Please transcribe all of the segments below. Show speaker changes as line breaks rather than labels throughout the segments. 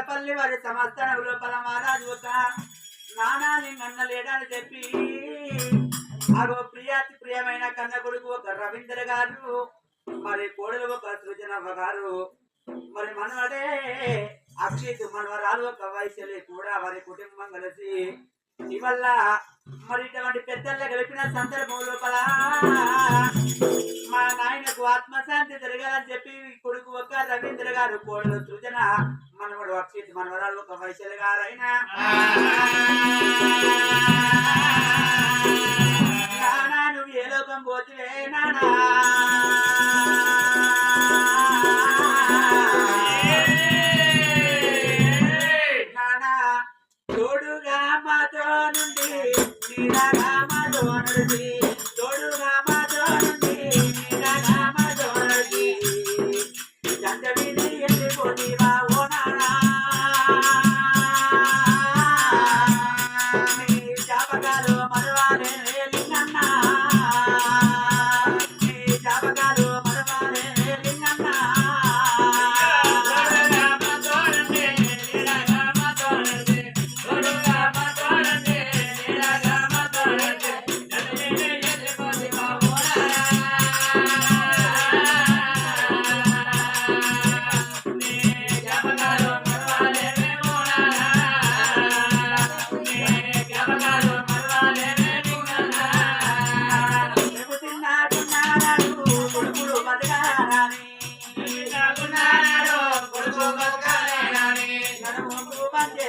వడపల్లి వారి సంస్థానం లోపల మహారాజు ఒక నానా నిన్న లేడని చెప్పి అగో ప్రియాతి ప్రియమైన కన్న కొడుకు ఒక రవీంద్ర గారు మరి కోడలు ఒక సృజనమ్మ గారు మరి మనవడే అక్షిత్ మనవరాలు ఒక వైశ్యలే కూడా వారి కుటుంబం కలిసి ఇవల్ల మరి ఇటువంటి పెద్దల గెలిపిన సందర్భం లోపల మా నాయనకు ఆత్మశాంతి జరగాలని చెప్పి కొడుకు ఒక రవీంద్ర గారు కోడలు సృజన మనవడు అక్షిత్ మనవరాలు ఒక వైశ్యలు గారైనా. నానా నువ్వు ఏ లోకం నానా. నానా తోడుగా మాతో నుండి నీడగా నుండి.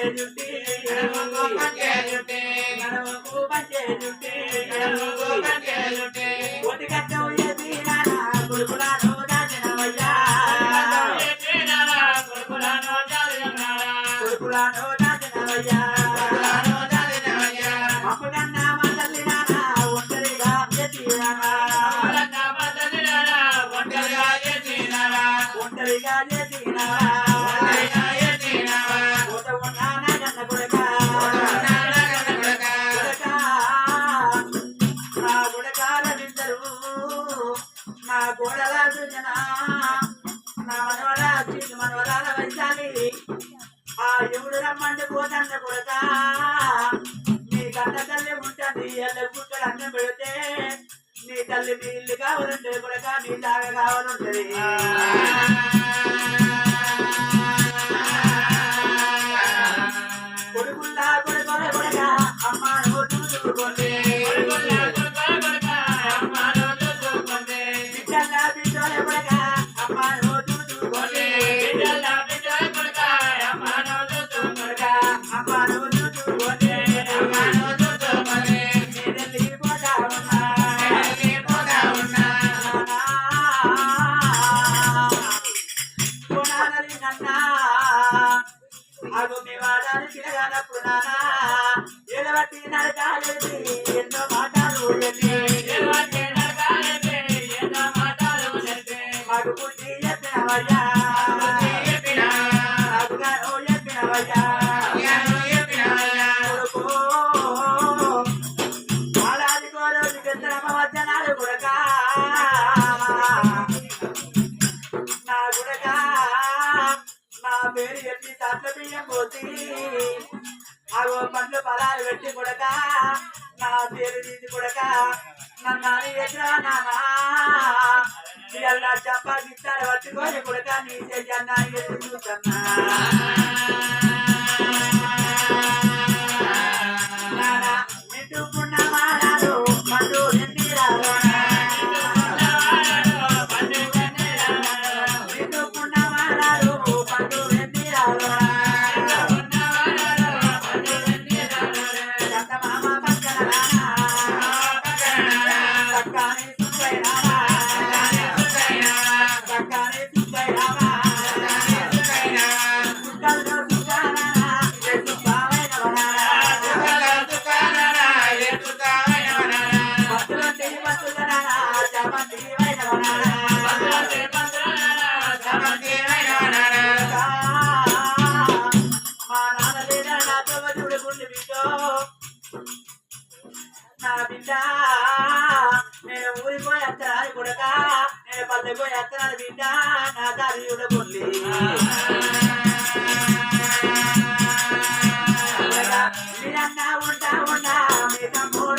పంచే జుట్టి నడుముకు పంచే జుట్టి ఒటి మనవరాల ఆ ఎవడు రమ్మంటే పోతాన్న కొడతా నీ కన్న తల్లి ఉంటుంది ఎల్లప్పుడు అన్నం పెడితే నీ తల్లి మీ ఇల్లు కావాలంటే కొడక నీ దాగ కావాలంటది. కొడుకుల్లా కొడుకోలే కొడక అమ్మ నువ్వు చూసుకోండి మీ తిరగానప్పుడు నానా ఎడబట్టి నరకాలేది ఎన్నో మాటలు మాకు బుద్ధి చెప్పినవయ్యా ఓ చెప్పినవయ్యా పోతి అగో పండ్లు పదాలు పెట్టి కొడక నా పేరు తీసి కొడక నన్ను ఎదురా నానా? ఇలా చెప్ప గిట్టాలు పట్టుకొని కొడక నీ చెయ్యన్నా ఎదురు చూసన్నా నానా బిడ్డ నేను ఊరిపోయేత్తనాది కొడక నేను పల్లెపోయేత్తనాది బిడ్డ నా దారి చూడబొల్లి మీరన్నా ఉంటా ఉంటా మీ తమ్ముడు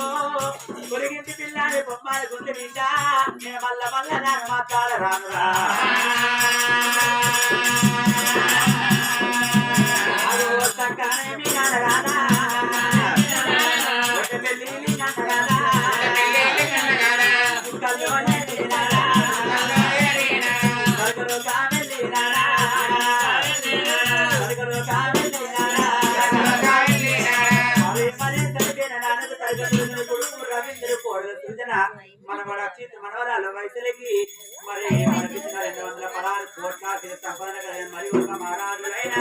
ముందు కొడుకో కొరిగింటి పిల్లాని బొమ్మాయి గుండె బిడ్డ నేను మల్ల మల్ల నాకు మాట్లాడరానురా అదో చక్కనే మీ నాన్నగారా కొట్టే పెళ్ళి మీ కొడుకు రవీంద్ర కోడలు సృజన మన మన అక్షిత మనవరాల వయసులకి మరి మనకి రెండు వందల పదహారు కోట్ల సంపాదన కలిగిన మరి ఒక మహారాజులైన